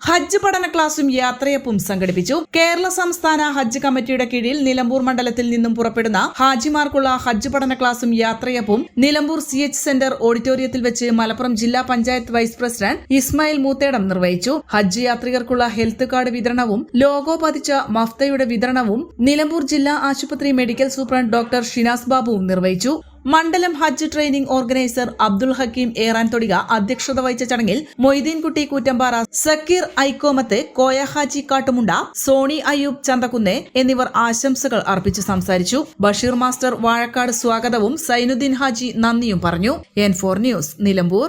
ഹജ്ജ് പഠന ക്ലാസും യാത്രയപ്പും സംഘടിപ്പിച്ചു. കേരള സംസ്ഥാന ഹജ്ജ് കമ്മിറ്റിയുടെ കീഴിൽ നിലമ്പൂർ മണ്ഡലത്തിൽ നിന്നും പുറപ്പെടുന്ന ഹാജിമാർക്കുള്ള ഹജ്ജ് പഠന ക്ലാസും യാത്രയപ്പും നിലമ്പൂർ സി എച്ച് സെന്റർ ഓഡിറ്റോറിയത്തിൽ വെച്ച് മലപ്പുറം ജില്ലാ പഞ്ചായത്ത് വൈസ് പ്രസിഡന്റ് ഇസ്മായിൽ മൂത്തേടം നിർവഹിച്ചു. ഹജ്ജ് യാത്രികർക്കുള്ള ഹെൽത്ത് കാർഡ് വിതരണവും ലോഗോ പതിച്ച മഫ്തയുടെ വിതരണവും നിലമ്പൂർ ജില്ലാ ആശുപത്രി മെഡിക്കൽ സൂപ്രണ്ട് ഡോക്ടർ ഷിനാസ് ബാബുവും നിർവഹിച്ചു. മണ്ഡലം ഹജ്ജ് ട്രെയിനിംഗ് ഓർഗനൈസർ അബ്ദുൾ ഹക്കീം ഏറാൻ തൊടിക അധ്യക്ഷത വഹിച്ച ചടങ്ങിൽ മൊയ്തീൻകുട്ടി കൂറ്റമ്പാറ സക്കീർ ഐക്കോമത്ത് കോയ ഹാജി കാട്ടുമുണ്ട സോണി അയ്യൂബ് ചന്തക്കുന്നെ എന്നിവർ ആശംസകൾ അർപ്പിച്ച് സംസാരിച്ചു. ബഷീർ മാസ്റ്റർ വാഴക്കാട് സ്വാഗതവും സൈനുദ്ദീൻ ഹാജി നന്ദിയും പറഞ്ഞു. N four news Nilambur.